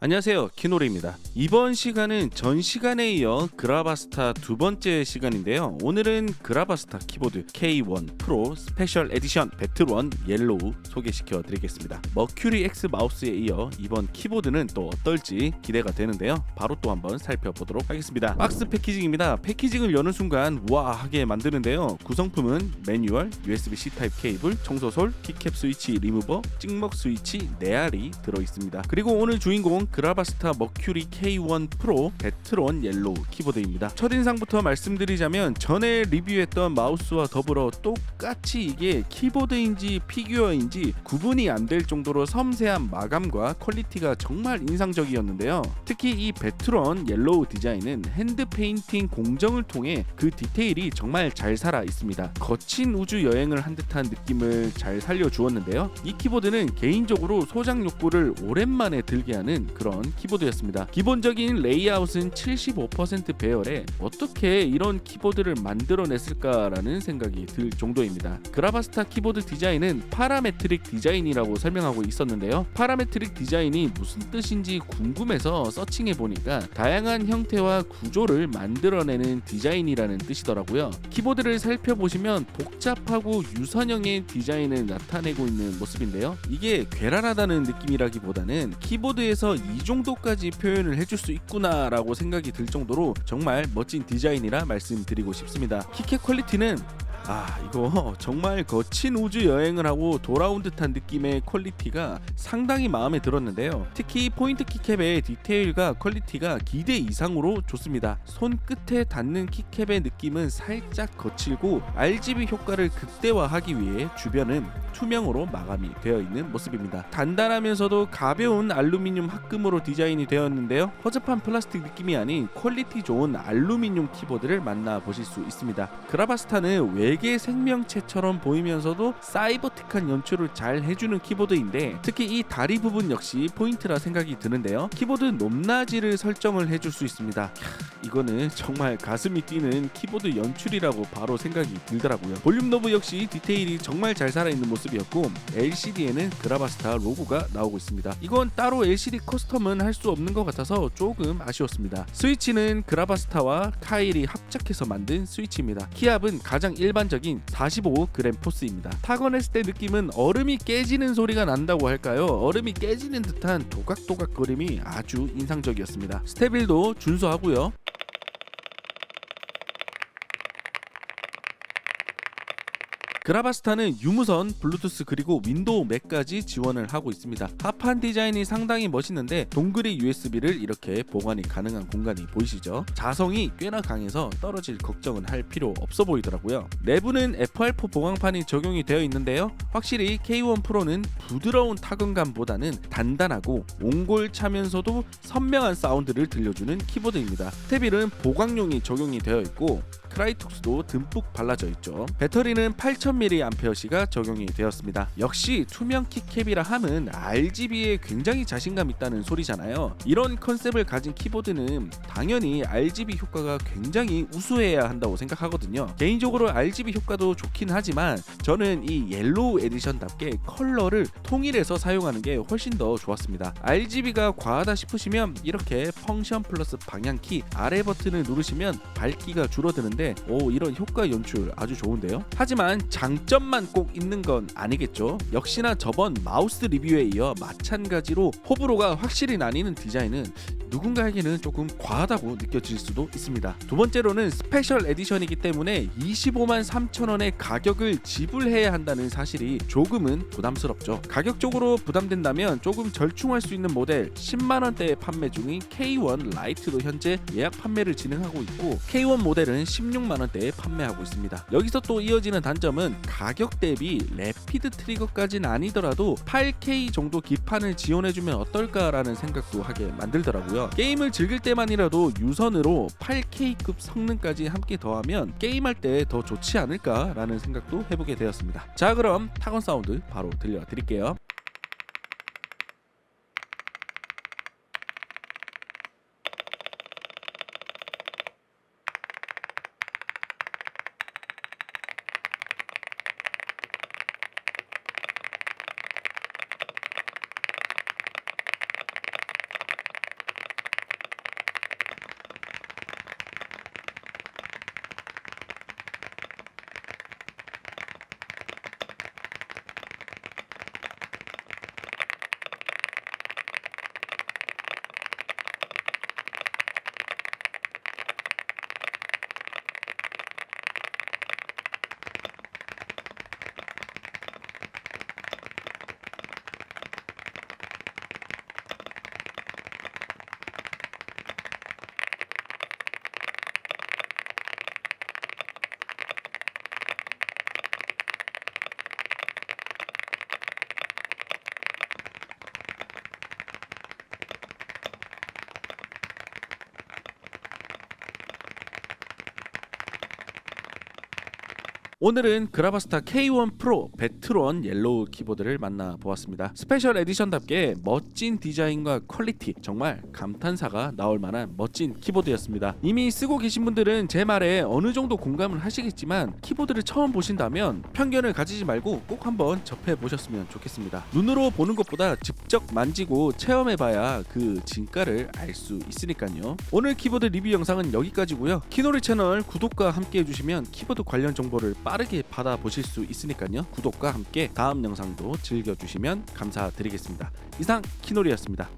안녕하세요. 키노리입니다. 이번 시간은 전 시간에 이어 그라바스타 두 번째 시간인데요. 오늘은 그라바스타 키보드 K1 프로 스페셜 에디션 배틀원 옐로우 소개시켜 드리겠습니다. 머큐리 X 마우스에 이어 이번 키보드는 또 어떨지 기대가 되는데요. 바로 또 한번 살펴보도록 하겠습니다. 박스 패키징입니다. 패키징을 여는 순간 우아하게 만드는데요. 구성품은 매뉴얼, USB-C 타입 케이블, 청소솔, 키캡 스위치 리무버, 찍먹 스위치, 네알이 들어있습니다. 그리고 오늘 주인공 그라바스타 머큐리 K1 프로 배틀원 옐로우 키보드입니다. 첫인상부터 말씀드리자면 전에 리뷰했던 마우스와 더불어 똑같이 이게 키보드인지 피규어인지 구분이 안 될 정도로 섬세한 마감과 퀄리티가 정말 인상적이었는데요. 특히 이 배틀원 옐로우 디자인은 핸드 페인팅 공정을 통해 그 디테일이 정말 잘 살아 있습니다. 거친 우주 여행을 한 듯한 느낌을 잘 살려 주었는데요. 이 키보드는 개인적으로 소장 욕구를 오랜만에 들게 하는 그런 키보드였습니다. 기본적인 레이아웃은 75% 배열에 어떻게 이런 키보드를 만들어냈을까라는 생각이 들 정도입니다. 그라바스타 키보드 디자인은 파라메트릭 디자인이라고 설명하고 있었는데요. 파라메트릭 디자인이 무슨 뜻인지 궁금해서 서칭해 보니까 다양한 형태와 구조를 만들어내는 디자인이라는 뜻이더라고요. 키보드를 살펴보시면 복잡하고 유선형의 디자인을 나타내고 있는 모습인데요. 이게 괴랄하다는 느낌이라기보다는 키보드에서 이 정도까지 표현을 해줄 수 있구나라고 생각이 들 정도로 정말 멋진 디자인이라 말씀드리고 싶습니다. 키캡 퀄리티는 아 이거 정말 거친 우주 여행을 하고 돌아온 듯한 느낌의 퀄리티가 상당히 마음에 들었는데요. 특히 포인트 키캡의 디테일과 퀄리티가 기대 이상으로 좋습니다. 손끝에 닿는 키캡의 느낌은 살짝 거칠고 RGB 효과를 극대화하기 위해 주변은 투명으로 마감이 되어 있는 모습입니다. 단단하면서도 가벼운 알루미늄 합금으로 디자인이 되었는데요. 허접한 플라스틱 느낌이 아닌 퀄리티 좋은 알루미늄 키보드를 만나보실 수 있습니다. 그라바스타는 외 외계 생명체처럼 보이면서도 사이버틱한 연출을 잘 해주는 키보드인데 특히 이 다리 부분 역시 포인트라 생각이 드는데요. 키보드 높낮이를 설정을 해줄 수 있습니다. 이거는 정말 가슴이 뛰는 키보드 연출이라고 바로 생각이 들더라고요. 볼륨 노브 역시 디테일이 정말 잘 살아있는 모습이었고 LCD에는 그라바스타 로고가 나오고 있습니다. 이건 따로 LCD 커스텀은 할 수 없는 것 같아서 조금 아쉬웠습니다. 스위치는 그라바스타와 카일이 합작해서 만든 스위치입니다. 키압은 가장 일반 적인 45g 포스입니다. 타건했을 때 느낌은 얼음이 깨지는 소리가 난다고 할까요? 얼음이 깨지는 듯한 도각도각 거림이 아주 인상적이었습니다. 스테빌도 준수하고요. 그라바스타는 유무선, 블루투스 그리고 윈도우 맥까지 지원을 하고 있습니다. 합판 디자인이 상당히 멋있는데 동그리 USB를 이렇게 보관이 가능한 공간이 보이시죠? 자성이 꽤나 강해서 떨어질 걱정은 할 필요 없어 보이더라고요. 내부는 FR4 보강판이 적용이 되어 있는데요. 확실히 K1 프로는 부드러운 타건감보다는 단단하고 옹골 차면서도 선명한 사운드를 들려주는 키보드입니다. 스테빌은 보강용이 적용이 되어 있고 크라이톡스도 듬뿍 발라져 있죠. 배터리는 8000mAh가 적용이 되었습니다. 역시 투명 키캡이라 함은 RGB에 굉장히 자신감 있다는 소리잖아요. 이런 컨셉을 가진 키보드는 당연히 RGB 효과가 굉장히 우수해야 한다고 생각하거든요. 개인적으로 RGB 효과도 좋긴 하지만 저는 이 옐로우 에디션답게 컬러를 통일해서 사용하는 게 훨씬 더 좋았습니다. RGB가 과하다 싶으시면 이렇게 펑션 플러스 방향키 아래 버튼을 누르시면 밝기가 줄어드는데 오 이런 효과 연출 아주 좋은데요. 하지만 장점만 꼭 있는 건 아니겠죠. 역시나 저번 마우스 리뷰에 이어 마찬가지로 호불호가 확실히 나뉘는 디자인은 누군가에게는 조금 과하다고 느껴질 수도 있습니다. 두 번째로는 스페셜 에디션이기 때문에 25만 3천 원의 가격을 지불해야 한다는 사실이 조금은 부담스럽죠. 가격적으로 부담된다면 조금 절충할 수 있는 모델 10만 원대에 판매 중인 K1 라이트도 현재 예약 판매를 진행하고 있고 K1 모델은 16만 원대에 판매하고 있습니다. 여기서 또 이어지는 단점은 가격 대비 래피드 트리거까지는 아니더라도 8K 정도 기판을 지원해주면 어떨까라는 생각도 하게 만들더라고요. 있고요. 게임을 즐길 때만이라도 유선으로 8K급 성능까지 함께 더하면 게임할 때 더 좋지 않을까라는 생각도 해보게 되었습니다. 자 그럼 타건 사운드 바로 들려드릴게요. 오늘은 그라바스타 K1 프로 베트론 옐로우 키보드를 만나보았습니다. 스페셜 에디션답게 멋진 디자인과 퀄리티 정말 감탄사가 나올 만한 멋진 키보드였습니다. 이미 쓰고 계신 분들은 제 말에 어느 정도 공감을 하시겠지만 키보드를 처음 보신다면 편견을 가지지 말고 꼭 한번 접해 보셨으면 좋겠습니다. 눈으로 보는 것보다 직접 만지고 체험해봐야 그 진가를 알 수 있으니까요. 오늘 키보드 리뷰 영상은 여기까지고요. 키노리 채널 구독과 함께 해주시면 키보드 관련 정보를 빠르게 받아보실 수 있으니까요. 구독과 함께 다음 영상도 즐겨주시면 감사드리겠습니다. 이상 키노리였습니다.